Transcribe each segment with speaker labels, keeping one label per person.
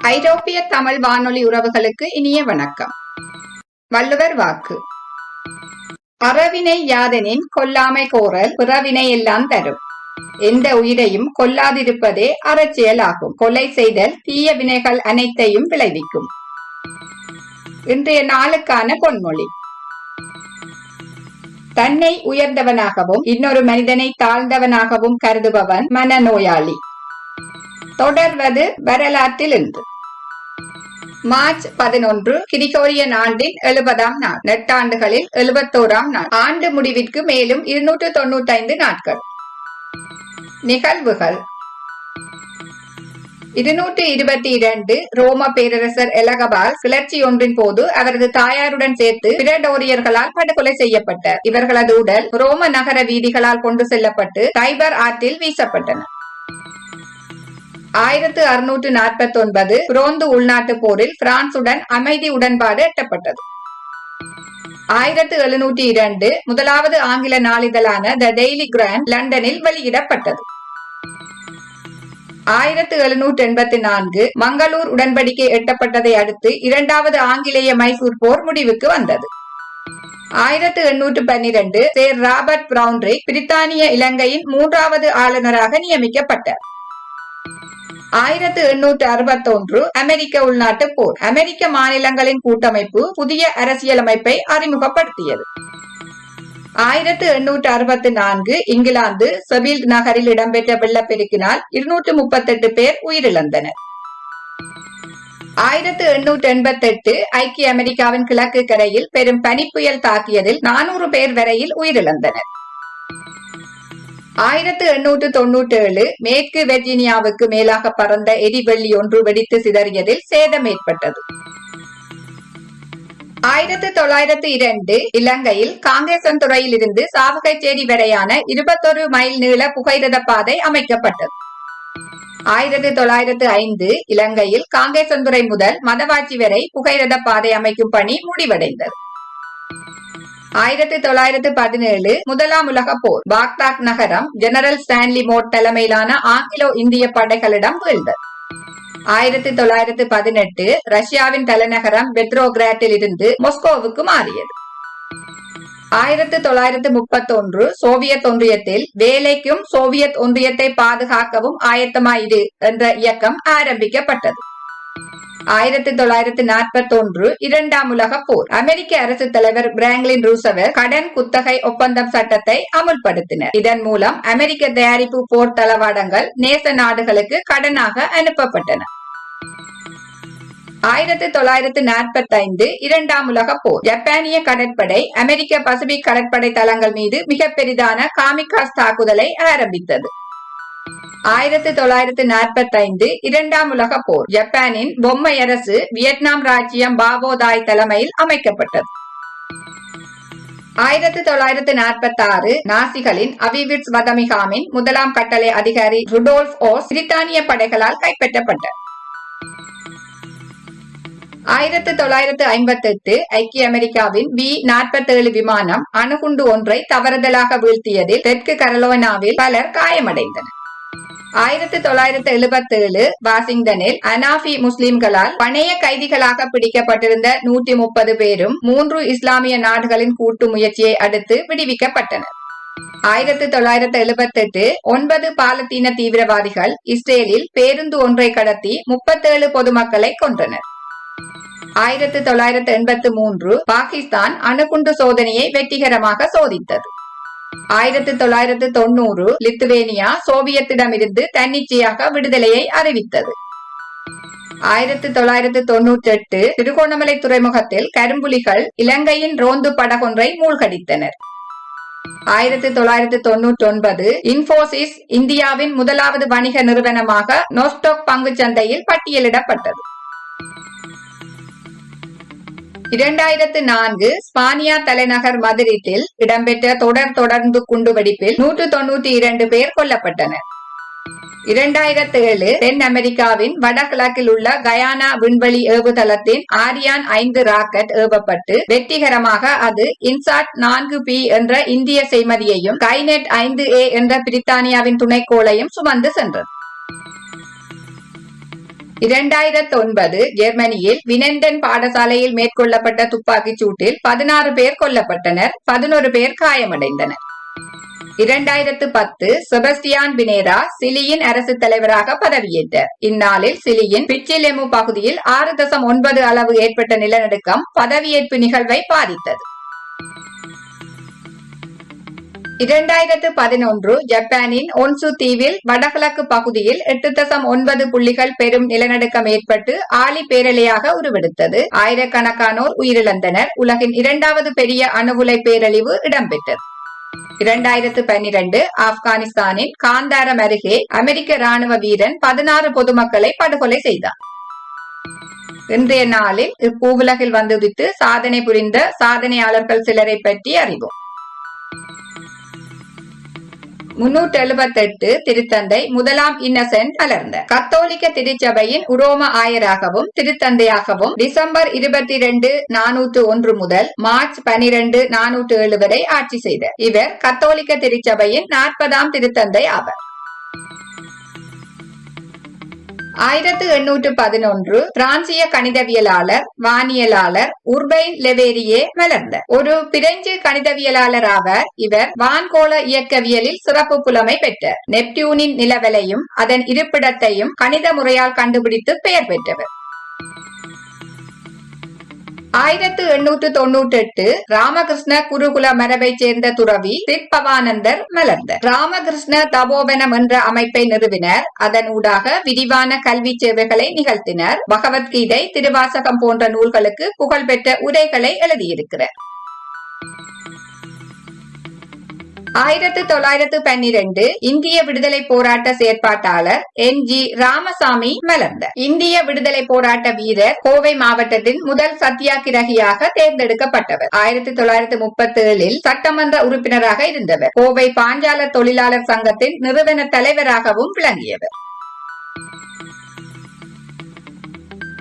Speaker 1: ஐரோப்பிய தமிழ் வானொலி உறவுகளுக்கு இனிய வணக்கம். வள்ளுவர் வாக்கு. அறவினை யாதெனின் கொல்லாமை கோரல் பிறவினை எல்லாம் தரும். எந்த உயிரையும் கொல்லாதிருப்பதே அறச்செயல் ஆகும். கொலை செய்தல் தீய வினைகள் அனைத்தையும் விளைவிக்கும். இன்றைய நாளுக்கான பொன்மொழி. தன்னை உயர்ந்தவனாகவும் இன்னொரு மனிதனை தாழ்ந்தவனாகவும் கருதுபவன் மனநோயாளி. தொடர்வது வரலாற்றில் இன்று மார்ச் பதினொன்று கிரிகோரியன் ஆண்டின் எழுபதாம் நாள் நெட்டாண்டுகளில் எழுபத்தோராம் நாள் ஆண்டு முடிவிற்கு மேலும் இருநூற்று தொண்ணூற்றி ஐந்து நாட்கள். நிகழ்வுகள். இருநூற்று இருபத்தி இரண்டு ரோம பேரரசர் எலகபால் கிளர்ச்சி ஒன்றின் போது அவரது தாயாருடன் சேர்த்து பிரடோரியர்களால் படுகொலை செய்யப்பட்டார் இவர்களது உடல் ரோம நகர வீதிகளால் கொண்டு செல்லப்பட்டு டைபர் ஆற்றில் வீசப்பட்டன. ஆயிரத்து அறுநூற்று நாற்பத்தி ஒன்பது புரோந்து உள்நாட்டு போரில் பிரான்சுடன் அமைதி உடன்பாடு எட்டப்பட்டது. ஆயிரத்து எழுநூற்றி இரண்டு முதலாவது ஆங்கில நாளிதழான த டெய்லி கிராண்ட் லண்டனில் வெளியிடப்பட்டது. ஆயிரத்து எழுநூற்று எண்பத்தி நான்கு மங்களூர் உடன்படிக்கை எட்டப்பட்டதை அடுத்து இரண்டாவது ஆங்கிலேய மைசூர் போர் முடிவுக்கு வந்தது. ஆயிரத்து எண்ணூற்று பன்னிரண்டு சேர் ராபர்ட் பிரவுன்ரிக் பிரித்தானிய இலங்கையின் மூன்றாவது ஆளுநராக நியமிக்கப்பட்டார் ஆயிரத்து எண்ணூற்று அறுபத்தொன்று அமெரிக்க உள்நாட்டு போர். அமெரிக்க மாநிலங்களின் கூட்டமைப்பு புதிய அரசியலமைப்பை அறிமுகப்படுத்தியது. ஆயிரத்து எண்ணூற்று அறுபத்தி நான்கு இங்கிலாந்து செபில் நகரில் இடம்பெற்ற வெள்ளப்பெருக்கினால் இருநூற்று முப்பத்தெட்டு பேர் உயிரிழந்தனர். ஆயிரத்து எண்ணூற்று எண்பத்தி எட்டு ஐக்கிய அமெரிக்காவின் கிழக்கு கரையில் பெரும் பனிப்புயல் தாக்கியதில் நானூறு பேர் வரையில் உயிரிழந்தனர். ஆயிரத்து எண்ணூற்று தொன்னூற்றி ஏழு மேற்கு வெர்ஜீனியாவுக்கு மேலாக பறந்த எரிவெள்ளி ஒன்று வெடித்து சிதறியதில் சேதம் ஏற்பட்டது. ஆயிரத்து தொள்ளாயிரத்து இரண்டு இலங்கையில் காங்கேசன் துறையில் இருந்து சாவகைச்சேரி வரையான இருபத்தொரு மைல் நீள புகையிரத பாதை அமைக்கப்பட்டது. ஆயிரத்தி தொள்ளாயிரத்து ஐந்து இலங்கையில் காங்கேசன்துறை முதல் மதவாச்சி வரை புகையிரத பாதை அமைக்கும் பணி முடிவடைந்தது. ஆயிரத்தி தொள்ளாயிரத்து பதினேழு முதலாம் உலக போர் பாக்தாக் நகரம் ஜெனரல் ஸ்டான்லி மோட் தலைமையிலான ஆங்கிலோ இந்திய படைகளிடம் வீழ்ந்தது. ஆயிரத்தி தொள்ளாயிரத்து பதினெட்டு ரஷ்யாவின் தலைநகரம் பெட்ரோகிராட்டில் இருந்து மொஸ்கோவுக்கு மாறியது. ஆயிரத்தி தொள்ளாயிரத்து முப்பத்தி ஒன்று சோவியத் ஒன்றியத்தில் வேலைக்கும் சோவியத் ஒன்றியத்தை பாதுகாக்கவும் ஆயத்தமாயிரு என்ற இயக்கம் ஆரம்பிக்கப்பட்டது. ஆயிரத்தி தொள்ளாயிரத்தி நாற்பத்தி ஒன்று இரண்டாம் உலக போர். அமெரிக்க அரசு தலைவர் பிராங்க்லின் ரூசவர் கடன் குத்தகை ஒப்பந்தம் சட்டத்தை அமுல்படுத்தினர். இதன் மூலம் அமெரிக்க தயாரிப்பு போர் தளவாடங்கள் நேச நாடுகளுக்கு கடனாக அனுப்பப்பட்டன. ஆயிரத்தி தொள்ளாயிரத்தி நாற்பத்தி ஐந்து இரண்டாம் உலக போர். ஜப்பானிய கடற்படை அமெரிக்க பசிபிக் கடற்படை தளங்கள் மீது மிக பெரிதான காமிகாஸ் தாக்குதலை ஆரம்பித்தது. ஆயிரத்தி தொள்ளாயிரத்தி நாற்பத்தி ஐந்து இரண்டாம் உலக போர். ஜப்பானின் பொம்மை அரசு வியட்நாம் ராஜ்யம் பாபோதாய் தலைமையில் அமைக்கப்பட்டது. ஆயிரத்தி தொள்ளாயிரத்தி நாற்பத்தி ஆறு நாசிகளின் அவிவிட்ஸ் வதமிகாமின் முதலாம் கட்டளை அதிகாரி ருடோல்ஃப் ஓஸ் பிரித்தானிய படைகளால் கைப்பற்றப்பட்டார். ஆயிரத்தி தொள்ளாயிரத்து ஐம்பத்தி எட்டு ஐக்கிய அமெரிக்காவின் பி நாற்பத்தேழு விமானம் அணுகுண்டு ஒன்றை தவறுதலாக வீழ்த்தியதில் தெற்கு கரலோனாவில் பலர் காயமடைந்தனர். ஆயிரத்தி தொள்ளாயிரத்தி எழுபத்தி ஏழு வாஷிங்டனில் அனாஃபி முஸ்லிம்களால் பணைய கைதிகளாக பிடிக்கப்பட்டிருந்த நூற்றி முப்பது பேரும் மூன்று இஸ்லாமிய நாடுகளின் கூட்டு முயற்சியை அடுத்து விடுவிக்கப்பட்டனர். ஆயிரத்தி தொள்ளாயிரத்தி எழுபத்தி எட்டு ஒன்பது பாலத்தீன தீவிரவாதிகள் இஸ்ரேலில் பேருந்து ஒன்றை கடத்தி முப்பத்தேழு பொதுமக்களை கொன்றனர். ஆயிரத்தி தொள்ளாயிரத்தி எண்பத்தி மூன்று பாகிஸ்தான் அணுகுண்டு சோதனையை வெற்றிகரமாக சோதித்தது. ஆயிரத்தி தொள்ளாயிரத்தி தொண்ணூறு லித்துவேனியா சோவியத்திடமிருந்து தன்னிச்சையாக விடுதலையை அறிவித்தது. ஆயிரத்தி தொள்ளாயிரத்தி தொன்னூற்றி எட்டு திருகோணமலை துறைமுகத்தில் கரும்புலிகள் இலங்கையின் ரோந்து படகொன்றை மூழ்கடித்தனர். ஆயிரத்தி தொள்ளாயிரத்தி தொன்னூற்றி ஒன்பது இன்போசிஸ் இந்தியாவின் முதலாவது வணிக நிறுவனமாக நோஸ்டோக் பங்கு சந்தையில் பட்டியலிடப்பட்டது. இரண்டாயிரத்து நான்கு ஸ்பானியா தலைநகர் மதுரிட்டில் இடம்பெற்ற தொடர் தொடர்ந்து குண்டுவெடிப்பில் நூற்று தொன்னூத்தி இரண்டு பேர் கொல்லப்பட்டனர். இரண்டாயிரத்து ஏழு தென் அமெரிக்காவின் வடகிழக்கில் உள்ள கயானா விண்வெளி ஏவுதளத்தின் ஆரியான் ஐந்து ராக்கெட் ஏவப்பட்டு வெற்றிகரமாக அது இன்சாட் நான்கு பி என்ற இந்திய செய்மதியையும் கைநெட் ஐந்து ஏ என்ற பிரித்தானியாவின் துணைக்கோளையும் சுமந்து சென்றது. இரண்டாயிரத்தி ஒன்பது ஜெர்மனியில் வினெண்டன் பாடசாலையில் மேற்கொள்ளப்பட்ட துப்பாக்கிச் சூட்டில் பதினாறு பேர் கொல்லப்பட்டனர் பதினோரு பேர் காயமடைந்தனர். இரண்டாயிரத்து பத்து செபஸ்டியான் பினேரா சிலியின் அரசு தலைவராக பதவியேற்றார். இந்நாளில் சிலியின் பிச்சிலெமு பகுதியில் ஆறு தசம் ஒன்பது அளவு ஏற்பட்ட நிலநடுக்கம் பதவியேற்பு நிகழ்வை பாதித்தது. இரண்டாயிரத்து பதினொன்று ஜப்பானின் ஒன்சு தீவில் வடகிழக்கு பகுதியில் எட்டு தசம் ஒன்பது புள்ளிகள் பெரும் நிலநடுக்கம் ஏற்பட்டு ஆலி பேரலையாக உருவெடுத்தது. ஆயிரக்கணக்கானோர் உயிரிழந்தனர். உலகின் இரண்டாவது பெரிய அணுகுலை பேரழிவு இடம்பெற்றது. இரண்டாயிரத்து பன்னிரண்டு ஆப்கானிஸ்தானின் காந்தாரம் அருகே அமெரிக்க ராணுவ வீரன் பதினாறு பொதுமக்களை படுகொலை செய்தார். இன்றைய நாளில் இப்பூவுலகில் வந்துதித்து சாதனை புரிந்த சாதனையாளர்கள் சிலரை பற்றி அறிவோம். முன்னூற்றி எழுபத்தெட்டு திருத்தந்தை முதலாம் இன்னசென்ட் வளர்ந்த கத்தோலிக்க திருச்சபையின் உரோம ஆயராகவும் திருத்தந்தையாகவும் டிசம்பர் இருபத்தி ரெண்டு நானூற்று ஒன்று முதல் மார்ச் பனிரெண்டு நானூற்று ஏழு வரை ஆட்சி செய்தார் இவர் கத்தோலிக்க திருச்சபையின் நாற்பதாம் திருத்தந்தை ஆவர். ஆயிரத்து எண்ணூற்று பதினொன்று பிரான்சிய கணிதவியலாளர் வானியலாளர் உர்பைன் லெவேரியே வளர்ந்தார். ஒரு பிரெஞ்சு கணிதவியலாளர் ஆவர் இவர் வான்கோள இயக்கவியலில் சிறப்பு புலமை பெற்றார். நெப்டியூனின் நிலவலையும் அதன் இருப்பிடத்தையும் கணித முறையால் கண்டுபிடித்து பெயர் பெற்றவர். ஆயிரத்து எண்ணூற்று தொன்னூற்றி எட்டு ராமகிருஷ்ண குருகுல மரபை சேர்ந்த துறவி சிற்பவானந்தர் மலர்ந்த ராமகிருஷ்ண தபோவனம் என்ற அமைப்பை நிறுவினர். அதன் ஊடாக விரிவான கல்வி சேவைகளை நிகழ்த்தினர். பகவத்கீதை திருவாசகம் போன்ற நூல்களுக்கு புகழ்பெற்ற உரைகளை எழுதியிருக்கிறார். ஆயிரத்து தொள்ளாயிரத்து பன்னிரண்டு இந்திய விடுதலை போராட்ட செயற்பாட்டாளர் என் ஜி ராமசாமி மலர்ந்தார். இந்திய விடுதலை போராட்ட வீரர் கோவை மாவட்டத்தின் முதல் சத்தியாகிரகியாக தேர்ந்தெடுக்கப்பட்டவர். ஆயிரத்தி தொள்ளாயிரத்து முப்பத்தி ஏழில் சட்டமன்ற உறுப்பினராக இருந்தவர். கோவை பாஞ்சால தொழிலாளர் சங்கத்தின் நிறுவன தலைவராகவும் விளங்கியவர்.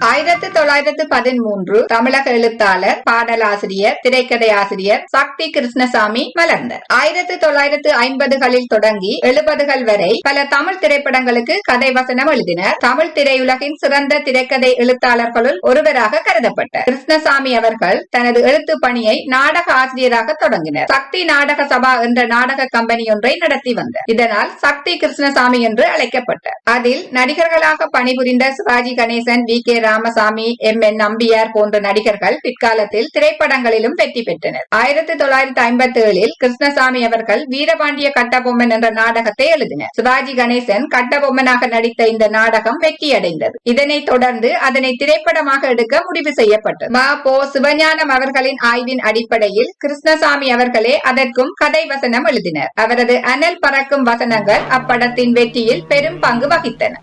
Speaker 1: ஆயிரத்தி தொள்ளாயிரத்து பதிமூன்று தமிழக எழுத்தாளர் பாடலாசிரியர் திரைக்கதை ஆசிரியர் சக்தி கிருஷ்ணசாமி மலர்ந்தார் ஆயிரத்தி தொள்ளாயிரத்து ஐம்பதுகளில் தொடங்கி எழுபதுகள் வரை பல தமிழ் திரைப்படங்களுக்கு கதை வசனம் எழுதினர். தமிழ் திரையுலகின் சிறந்த திரைக்கதை எழுத்தாளர்களுள் ஒருவராக கருதப்பட்டார். கிருஷ்ணசாமி அவர்கள் தனது எழுத்து பணியை நாடக ஆசிரியராக தொடங்கினர். சக்தி நாடக சபா என்ற நாடக கம்பெனி ஒன்றை நடத்தி வந்தார். இதனால் சக்தி கிருஷ்ணசாமி என்று அழைக்கப்பட்டார். அதில் நடிகர்களாக பணிபுரிந்த Sivaji Ganesan V K Ramasamy M. N. Nambiar போன்ற நடிகர்கள் பிற்காலத்தில் திரைப்படங்களிலும் வெற்றி பெற்றனர். ஆயிரத்தி தொள்ளாயிரத்தி ஐம்பத்தி ஏழில் கிருஷ்ணசாமி அவர்கள் வீரபாண்டிய கட்டபொம்மன் என்ற நாடகத்தை எழுதினர். சிவாஜி கணேசன் கட்டபொம்மனாக நடித்த இந்த நாடகம் வெற்றியடைந்தது. இதனைத் தொடர்ந்து அதனை திரைப்படமாக எடுக்க முடிவு செய்யப்பட்டது. மா போ. சிவஞானம் அவர்களின் ஆய்வின் அடிப்படையில் கிருஷ்ணசாமி அவர்களே அதற்கும் கதை வசனம் எழுதினர். அவரது அனல் பறக்கும் வசனங்கள் அப்படத்தின் வெற்றியில் பெரும் பங்கு வகித்தன.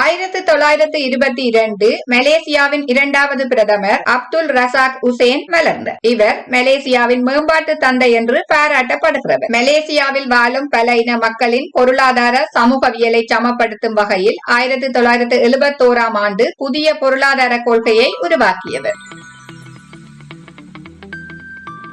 Speaker 1: ஆயிரத்து தொள்ளாயிரத்தி இருபத்தி இரண்டு மலேசியாவின் இரண்டாவது பிரதமர் அப்துல் ரசாக் உசேன் மலர்ந்த இவர் மலேசியாவின் மேம்பாட்டு தந்தை என்று பாராட்டப்படுகிறவர் மலேசியாவில் வாழும் பல இன மக்களின் பொருளாதார சமூகவியலை சமப்படுத்தும் வகையில் ஆயிரத்தி தொள்ளாயிரத்தி எழுபத்தோராம் ஆண்டு புதிய பொருளாதார கொள்கையை உருவாக்கியவர்.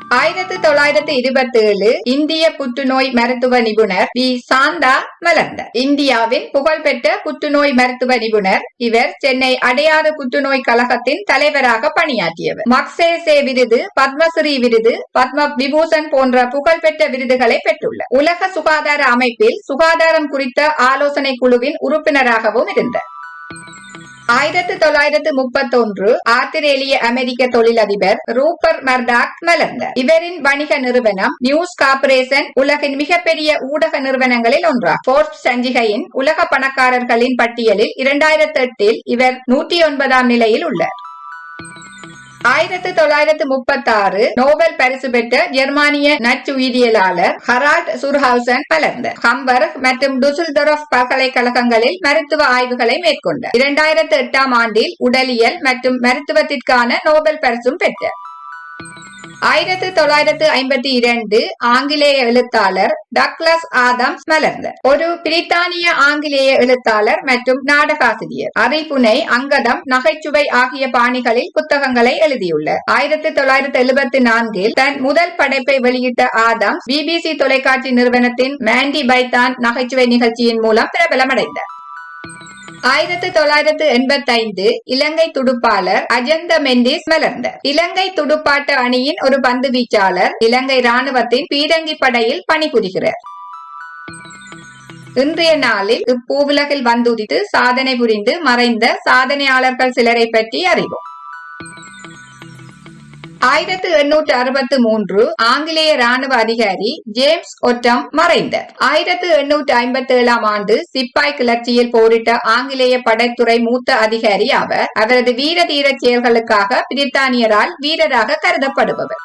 Speaker 1: ஆயிரத்தி தொள்ளாயிரத்தி இருபத்தி ஏழு இந்திய புற்றுநோய் மருத்துவ நிபுணர் வி. சாந்தா மலர்ந்தார். இந்தியாவின் புகழ்பெற்ற புற்றுநோய் மருத்துவ நிபுணர். இவர் சென்னை அடையாறு புற்றுநோய் கழகத்தின் தலைவராக பணியாற்றியவர். மக்சேசே விருது பத்மஸ்ரீ விருது பத்ம விபூஷன் போன்ற புகழ்பெற்ற விருதுகளை பெற்றுள்ளார். உலக சுகாதார அமைப்பில் சுகாதாரம் குறித்த ஆலோசனை குழுவின் உறுப்பினராகவும் இருந்தார். ஆயிரத்தி தொள்ளாயிரத்து முப்பத்தொன்று ஆத்திரேலிய அமெரிக்க தொழிலதிபர் ரூபர் மர்டாக் மலர்ந்தார். இவரின் வணிக நிறுவனம் நியூஸ் கார்பரேஷன் உலகின் மிகப்பெரிய ஊடக நிறுவனங்களில் ஒன்றாகும் போர்ஸ் சஞ்சிகையின் உலக பணக்காரர்களின் பட்டியலில் இரண்டாயிரத்தி எட்டில் இவர் நூற்றி ஒன்பதாம் நிலையில் உள்ளார். ஆயிரத்தி தொள்ளாயிரத்தி முப்பத்தி ஆறு நோபல் பரிசு பெற்ற ஜெர்மானிய நச்சுயிரியலாளர் ஹரால்ட் சூர்ஹாசன் மலர்ந்தார் ஹம்பர்க் மற்றும் டுசில்டோரப் பல்கலைக்கழகங்களில் மருத்துவ ஆய்வுகளை மேற்கொண்டார். இரண்டாயிரத்தி எட்டாம் ஆண்டில் உடலியல் மற்றும் மருத்துவத்திற்கான நோபல் பரிசும் பெற்றார். ஆயிரத்து தொள்ளாயிரத்து ஐம்பத்தி இரண்டு ஆங்கிலேய எழுத்தாளர் டக்ளஸ் ஆதம்ஸ் மலர்ந்தார் ஒரு பிரித்தானிய ஆங்கிலேய எழுத்தாளர் மற்றும் நாடகாசிரியர் அறிபுனை அங்கதம் நகைச்சுவை ஆகிய பாணிகளில் புத்தகங்களை எழுதியுள்ளார் ஆயிரத்தி தொள்ளாயிரத்தி எழுபத்தி நான்கில் தன் முதல் படைப்பை வெளியிட்ட ஆதம்ஸ் பிபிசி தொலைக்காட்சி நிறுவனத்தின் மேண்டி பைத்தான் நகைச்சுவை நிகழ்ச்சியின் மூலம் பிரபலமடைந்தார் ஆயிரத்தி தொள்ளாயிரத்து எண்பத்தி ஐந்து இலங்கை துடுப்பாளர் அஜந்த மெண்டிஸ் மலர்ந்தார். இலங்கை துடுப்பாட்ட அணியின் ஒரு பந்து வீச்சாளர் இலங்கை ராணுவத்தின் பீரங்கி படையில் பணிபுரிகிறார். இன்றைய நாளில் இப்பூவுலகில் வந்துதித்து சாதனை புரிந்து மறைந்த சாதனையாளர்கள் சிலரை பற்றி அறிவோம். ஆயிரத்து எண்ணூற்று அறுபத்து மூன்று ஆங்கிலேய ராணுவ அதிகாரி ஜேம்ஸ் ஒட்டம் மறைந்தார். ஆயிரத்து எண்ணூற்று ஐம்பத்தி ஏழாம் ஆண்டு சிப்பாய் கிளர்ச்சியில் போரிட்ட ஆங்கிலேய படைத்துறை மூத்த அதிகாரி அவர் அவரது வீர தீர செயல்களுக்காக பிரித்தானியரால் வீரராக கருதப்படுபவர்.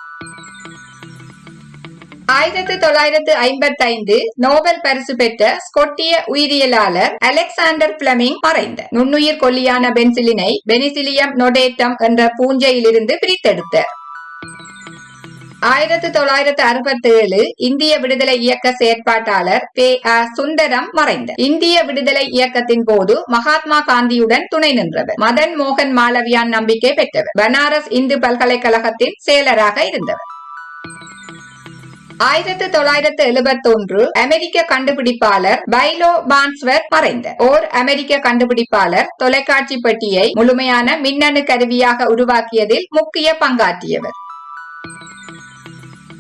Speaker 1: ஆயிரத்து தொள்ளாயிரத்து ஐம்பத்தி ஐந்து நோபல் பரிசு பெற்ற ஸ்கொட்டிய உயிரியலாளர் அலெக்சாண்டர் பிளமிங் மறைந்த நுண்ணுயிர் கொல்லியான பென்சிலினை பெனிசிலியம் நொடேட்டம் என்ற பூஞ்சையிலிருந்து பிரித்தெடுத்தார். ஆயிரத்தி தொள்ளாயிரத்து அறுபத்தி ஏழு இந்திய விடுதலை இயக்க செயற்பாட்டாளர் பே அ சுந்தரம் மறைந்தார். இந்திய விடுதலை இயக்கத்தின் போது மகாத்மா காந்தியுடன் துணை நின்றவர். மதன் மோகன் மாலவியான் நம்பிக்கை பெற்றவர். பனாரஸ் இந்து பல்கலைக்கழகத்தின் செயலராக இருந்தவர். ஆயிரத்தி தொள்ளாயிரத்து எழுபத்தி ஒன்று அமெரிக்க கண்டுபிடிப்பாளர் பைலோ பான்ஸ்வர் மறைந்தார். ஓர் அமெரிக்க கண்டுபிடிப்பாளர் தொலைக்காட்சி பெட்டியை முழுமையான மின்னணு கருவியாக உருவாக்கியதில் முக்கிய பங்காற்றியவர்.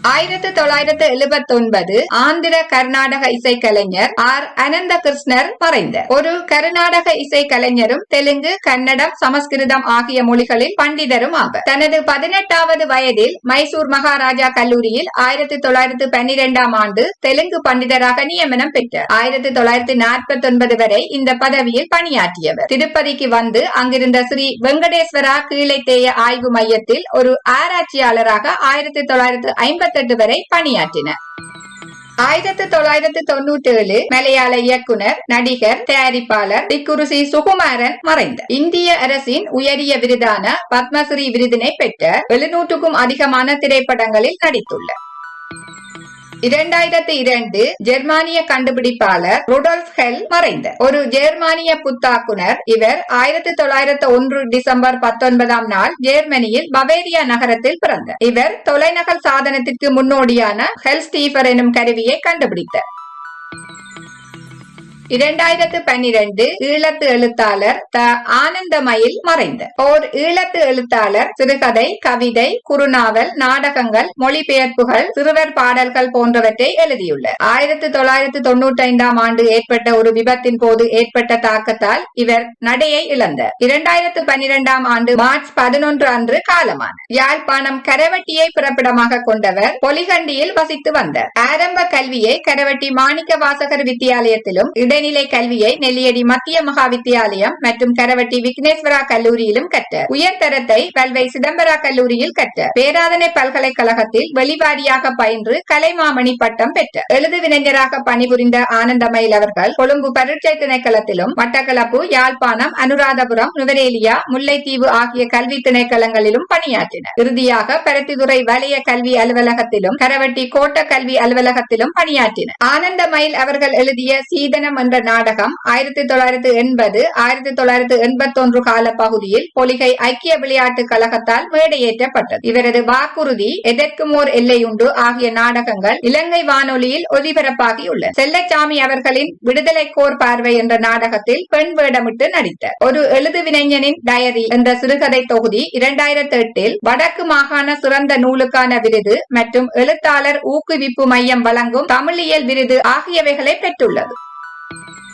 Speaker 1: ஆயிரத்தி தொள்ளாயிரத்து எழுபத்தி ஒன்பது ஆந்திர கர்நாடக இசைக்கலைஞர் ஆர். அனந்த கிருஷ்ணர் மறைந்தார் ஒரு கர்நாடக இசைக்கலைஞரும் தெலுங்கு கன்னடம் சமஸ்கிருதம் ஆகிய மொழிகளில் பண்டிதரும் ஆவர். தனது பதினெட்டாவது வயதில் மைசூர் மகாராஜா கல்லூரியில் ஆயிரத்தி தொள்ளாயிரத்து பன்னிரெண்டாம் ஆண்டு தெலுங்கு பண்டிதராக நியமனம் பெற்றார். ஆயிரத்தி தொள்ளாயிரத்தி நாற்பத்தி ஒன்பது வரை இந்த பதவியில் பணியாற்றியவர். திருப்பதிக்கு வந்து அங்கிருந்த ஸ்ரீ வெங்கடேஸ்வரா கீழைத்தேய ஆய்வு மையத்தில் ஒரு ஆராய்ச்சியாளராக ஆயிரத்தி தொள்ளாயிரத்து ஐம்பத்தி எட்டு வரை பணியாற்றினார். ஆயிரத்தி தொள்ளாயிரத்தி தொண்ணூத்தி ஏழு மலையாள இயக்குனர் நடிகர் தயாரிப்பாளர் திக்குருசி சுகுமாரன் மறைந்தார். இந்திய அரசின் உயரிய விருதான பத்மஸ்ரீ விருதினை பெற்ற எழுநூற்றுக்கும் அதிகமான திரைப்படங்களில் நடித்துள்ளார். இரண்டாயிரத்தி இரண்டு ஜெர்மானிய கண்டுபிடிப்பாளர் ருடோல்ஃப் ஹெல் மறைந்தார். ஒரு ஜெர்மானிய புத்தாக்குனர் இவர் ஆயிரத்தி தொள்ளாயிரத்தி ஒன்று டிசம்பர் பத்தொன்பதாம் நாள் ஜெர்மனியில் பவேரியா நகரத்தில் பிறந்தார். இவர் தொலைநகல் சாதனத்திற்கு முன்னோடியான ஹெல் ஸ்டீஃபர் எனும் கருவியை கண்டுபிடித்தார். இரண்டாயிரத்து பன்னிரண்டு ஈழத்து எழுத்தாளர் த ஆனந்தமயில் மறைந்தார் ஓர் ஈழத்து எழுத்தாளர் சிறுகதை கவிதை குறுநாவல் நாடகங்கள் மொழிபெயர்ப்புகள் சிறுவர் பாடல்கள் போன்றவற்றை எழுதியுள்ளார். ஆயிரத்தி தொள்ளாயிரத்து தொன்னூற்றி ஐந்தாம் ஆண்டு ஏற்பட்ட ஒரு விபத்தின் போது ஏற்பட்ட தாக்கத்தால் இவர் நடையை இழந்தார். இரண்டாயிரத்து பன்னிரெண்டாம் ஆண்டு மார்ச் பதினொன்று அன்று காலமானார். யாழ்ப்பாணம் கரவட்டியை பிறப்பிடமாக கொண்டவர் பொலிகண்டியில் வசித்து வந்தார். ஆரம்ப கல்வியை கரவட்டி மாணிக்க வாசகர் வித்தியாலயத்திலும் உயர்நிலை கல்வியை நெல்லியடி மத்திய மகா வித்தியாலயம் மற்றும் கரவட்டி விக்னேஸ்வரா கல்லூரியிலும் கற்ற. உயர்தரத்தை கல்வை சிதம்பரா கல்லூரியில் கற்ற. பேராதனை பல்கலைக்கழகத்தில் வெளிவாரியாக பயின்று கலைமாமணி பட்டம் பெற்றார் எழுதுவினைஞராக பணிபுரிந்த ஆனந்தமயில் அவர்கள் கொழும்பு பரீட்சை திணைக்களத்திலும் மட்டக்களப்பு யாழ்ப்பாணம் அனுராதபுரம் நுவரேலியா முல்லைத்தீவு ஆகிய கல்வி திணைக்களங்களிலும் பணியாற்றினர். இறுதியாக பருத்தித்துறை வலய கல்வி அலுவலகத்திலும் கரவட்டி கோட்ட கல்வி அலுவலகத்திலும் பணியாற்றினர். ஆனந்தமயில் அவர்கள் எழுதிய சீதனம் என்ற நாடகம் ஆயிரத்தி தொள்ளாயிரத்தி எண்பது ஆயிரத்தி தொள்ளாயிரத்தி எண்பத்தி ஒன்று கால பகுதியில் பொலிகை ஐக்கிய விளையாட்டு கழகத்தால் மேடையேற்றப்பட்டது. இவரது வாக்குறுதி எதற்கும் ஓர் எல்லையுண்டு ஆகிய நாடகங்கள் இலங்கை வானொலியில் ஒலிபரப்பாகியுள்ளன. செல்லச்சாமி அவர்களின் விடுதலை கோர் பார்வை என்ற நாடகத்தில் பெண் வேடமிட்டு நடித்தார். ஒரு எழுதுவினைஞனின் டயரி என்ற சிறுகதை தொகுதி இரண்டாயிரத்தி எட்டில் வடக்கு மாகாண சிறந்த நூலுக்கான விருது மற்றும் எழுத்தாளர் ஊக்குவிப்பு மையம் வழங்கும் தமிழியல் விருது ஆகியவைகளை பெற்றுள்ளது. Thank you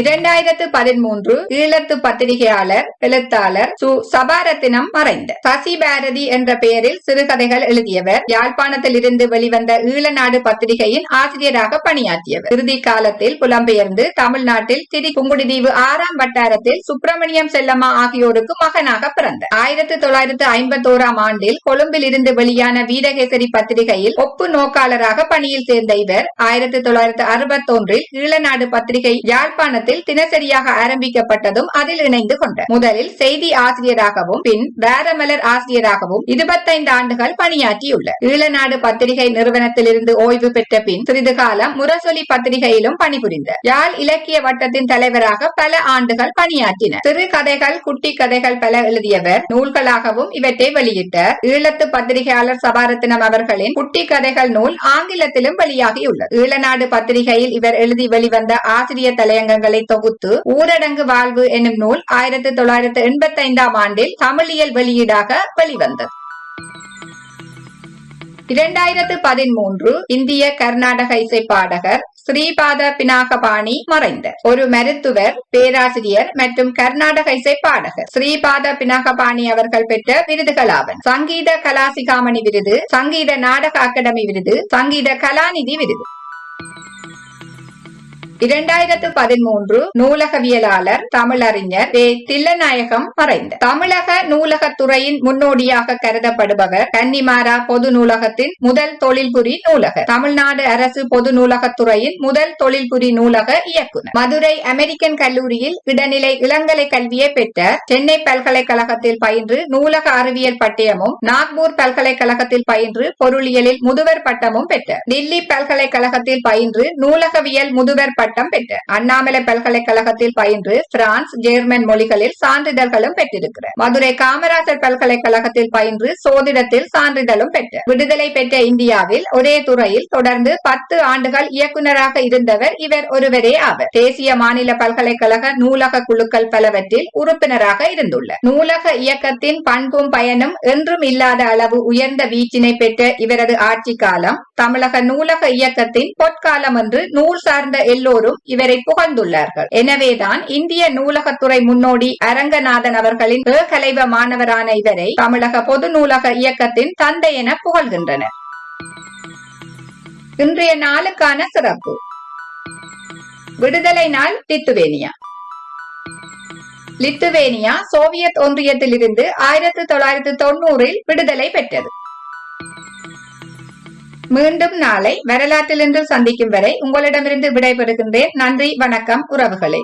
Speaker 1: இரண்டாயிரத்து பதிமூன்று ஈழத்து பத்திரிகையாளர் எழுத்தாளர் சு சபாரத்தினம் மறைந்த. சசி பாரதி என்ற பெயரில் சிறுகதைகள் எழுதியவர். யாழ்ப்பாணத்தில் இருந்து வெளிவந்த ஈழநாடு பத்திரிகையின் ஆசிரியராக பணியாற்றியவர். இறுதி காலத்தில் புலம்பெயர்ந்து தமிழ்நாட்டில் திரி புங்குடிதீவு ஆறாம் வட்டாரத்தில் சுப்பிரமணியம் செல்லம்மா ஆகியோருக்கு மகனாக பிறந்தார். ஆயிரத்தி தொள்ளாயிரத்து ஐம்பத்தோராம் ஆண்டில் கொழும்பில் இருந்து வெளியான வீரகேசரி பத்திரிகையில் ஒப்பு நோக்காளராக பணியில் சேர்ந்த இவர் ஆயிரத்தி தொள்ளாயிரத்து அறுபத்தொன்றில் ஈழநாடு பத்திரிகை யாழ்ப்பாணத்தில் நிறுவனத்தில் தினசரியாக ஆரம்பிக்கப்பட்டதும் அதில் இணைந்து கொண்டார் முதலில் செய்தி ஆசிரியராகவும் பின் வேரமலர் ஆசிரியராகவும் இருபத்தைந்து ஆண்டுகள் பணியாற்றியுள்ளார் ஈழநாடு பத்திரிகை நிறுவனத்திலிருந்து ஓய்வு பெற்ற பின் சிறிது காலம் முரசொலி பத்திரிகையிலும் பணிபுரிந்தார் யாழ் இலக்கிய வட்டத்தின் தலைவராக பல ஆண்டுகள் பணியாற்றினர். சிறு கதைகள் குட்டி கதைகள் பல எழுதியவர். நூல்களாகவும் இவற்றை வெளியிட்டார். ஈழத்து பத்திரிகையாளர் சபாரத்தினம் அவர்களின் குட்டி கதைகள் நூல் ஆங்கிலத்திலும் வெளியாகியுள்ளது. ஈழநாடு பத்திரிகையில் இவர் எழுதி வெளிவந்த ஆசிரியர் தலையங்கங்கள் தொகுத்து ஊரடங்கு வாழ்வு என்னும் நூல் ஆயிரத்தி தொள்ளாயிரத்தி எண்பத்தி ஐந்தாம் ஆண்டில் தமிழியல் வெளியீடாக வெளிவந்தது. இரண்டாயிரத்து பதிமூன்று இந்திய கர்நாடக இசை பாடகர் ஸ்ரீபாத பினாகபாணி மறைந்தார் ஒரு மருத்துவர் பேராசிரியர் மற்றும் கர்நாடக இசை பாடகர் ஸ்ரீபாத பினாகபாணி அவர்கள் பெற்ற விருதுகளாவன். சங்கீத கலாசிகாமணி விருது சங்கீத நாடக அகாடமி விருது சங்கீத கலாநிதி விருது. இரண்டாயிரத்து பதிமூன்று நூலகவியலாளர் தமிழறிஞர் வே. தில்லநாயகம் மறைந்த தமிழக நூலகத்துறையின் முன்னோடியாக கருதப்படுபவர் கன்னிமாரா பொது நூலகத்தின் முதல் தொழில்புரி நூலக தமிழ்நாடு அரசு பொது நூலகத்துறையின் முதல் தொழில்புரி நூலக இயக்குனர் மதுரை அமெரிக்கன் கல்லூரியில் இடைநிலை இளங்கலை கல்வியை பெற்ற சென்னை பல்கலைக்கழகத்தில் பயின்று நூலக அறிவியல் பட்டயமும் நாக்பூர் பல்கலைக்கழகத்தில் பயின்று பொருளியலில் முதுவர் பட்டமும் பெற்றார். தில்லி பல்கலைக்கழகத்தில் பயின்று நூலகவியல் முதுவர் பட்டம் பட்டம் பெற்றார் அண்ணாமலை பல்கலைக்கழகத்தில் பயின்று பிரான்ஸ் ஜெர்மன் மொழிகளில் சான்றிதழ்களும் பெற்றிருக்கிறார். மதுரை காமராஜர் பல்கலைக்கழகத்தில் பயின்று சோதிடத்தில் சான்றிதழும் பெற்றார் விடுதலை பெற்ற இந்தியாவில் ஒரே துறையில் தொடர்ந்து பத்து ஆண்டுகள் இயக்குநராக இருந்தவர் இவர் ஒருவரே ஆவர். தேசிய மாநில பல்கலைக்கழக நூலக குழுக்கள் பலவற்றில் உறுப்பினராக இருந்துள்ளார். நூலக இயக்கத்தின் பண்பும் பயனும் என்றும் இல்லாத அளவு உயர்ந்த வீச்சினை பெற்ற இவரது ஆட்சி காலம் தமிழக நூலக இயக்கத்தின் பொற்காலம் என்று நூல் சார்ந்த எல்லோரும் எல்லோரும் இவரை புகழ்ந்துள்ளார்கள். எனவேதான் இந்திய நூலகத்துறை முன்னோடி அரங்கநாதன் அவர்களின் ஏகலைவ மாணவரான இவரை தமிழக பொது நூலக இயக்கத்தின் தந்தை என புகழ்கின்றனர். இன்றைய நாளுக்கான சிறப்பு. விடுதலை நாள் லித்துவேனியா. லித்துவேனியா சோவியத் ஒன்றியத்திலிருந்து ஆயிரத்தி தொள்ளாயிரத்தி தொண்ணூறில் விடுதலை பெற்றது. மீண்டும் நாளை வரலாற்றிலிருந்து சந்திக்கும் வரை உங்களிடமிருந்து விடைபெறுகின்றேன். நன்றி வணக்கம் உறவுகளே.